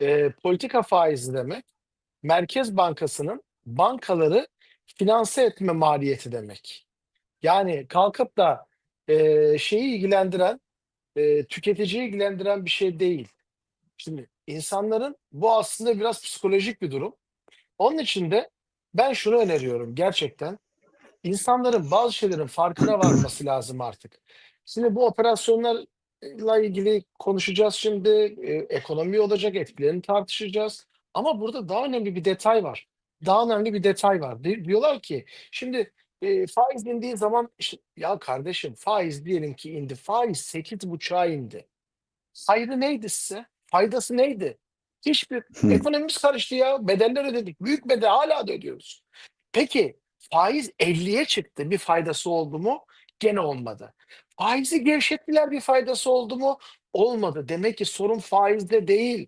eee, politika faizi demek, Merkez Bankası'nın bankaları finanse etme maliyeti demek. Yani kalkıp da, eee, şeyi ilgilendiren, eee, tüketiciyi ilgilendiren bir şey değil. Şimdi insanların bu aslında biraz psikolojik bir durum. Onun için de ben şunu öneriyorum gerçekten, insanların bazı şeylerin farkına varması lazım artık. Şimdi bu operasyonlarla ilgili konuşacağız şimdi, eee, ekonomi olacak, etkilerini tartışacağız ama burada daha önemli bir detay var. Daha önemli bir detay var. Di diyorlar ki şimdi, eee, faiz indiği zaman işte ya kardeşim faiz diyelim ki indi. Faiz 8.5'a indi. Hayrı neydi size? Faydası neydi? Hiçbir. Hı. Ekonomimiz karıştı ya. Bedeller ödedik. Büyük bedel hâlâ da ödüyoruz. Peki faiz 50'ye çıktı. Bir faydası oldu mu? Gene olmadı. Faizi gevşettiler. Bir faydası oldu mu? Olmadı. Demek ki sorun faizde değil.